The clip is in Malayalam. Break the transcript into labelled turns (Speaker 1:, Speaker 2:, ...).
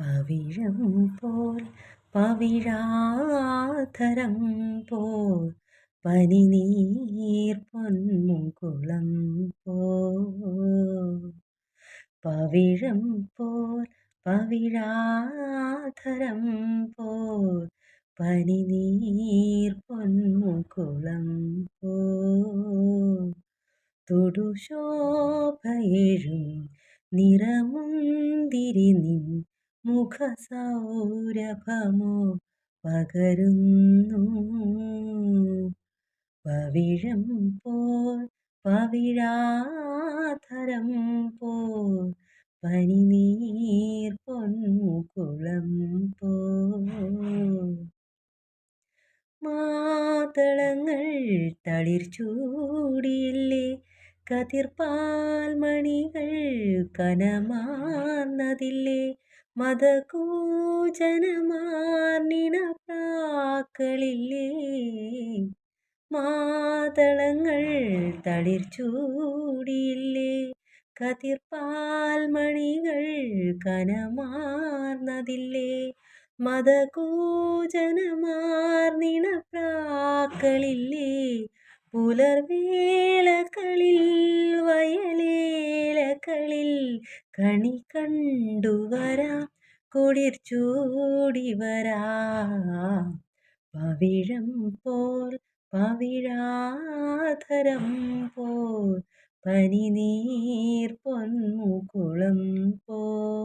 Speaker 1: പവിഴം പോൽ പവിഴാധരം പോൽ പനിനീർ പൊന്മുകുളം പോ പവിഴം പോൽ പവിഴാധരം പോൽ പനിനീർ പൊന്മുകുളം പോ തൊടുശോഭയേഴും നിറമുന്തിരി നിൻ മുഖസൗരഭമോ പകരുന്നു? പവിഴം പോൽ പവിഴാധരം പോൽ പനിനീർ പൊന്നുകുളം പോ മാതളങ്ങൾ തളിർ ചൂടിയില്ലേ? കതിർപ്പാൽ മണികൾ കനമാർന്നതില്ലേ? മതകൂജനമാർന്നിണ പ്രാക്കളില്ലേ? മാതളങ്ങൾ തളിർ ചൂടിയില്ലേ? കതിർപ്പാൽ മണികൾ കനമാർന്നതില്ലേ? മതകൂജനമാർണിണ പ്രാക്കളില്ലേ? പുലർവേളകളിൽ വയലേലകളിൽ കണി കണ്ടുവരാം കുളിർ ചൂടി വരാ. പവിഴം പോൽ പവിഴാധരം പോൽ പനിനീർ പൊന്മുകുളം പോൽ.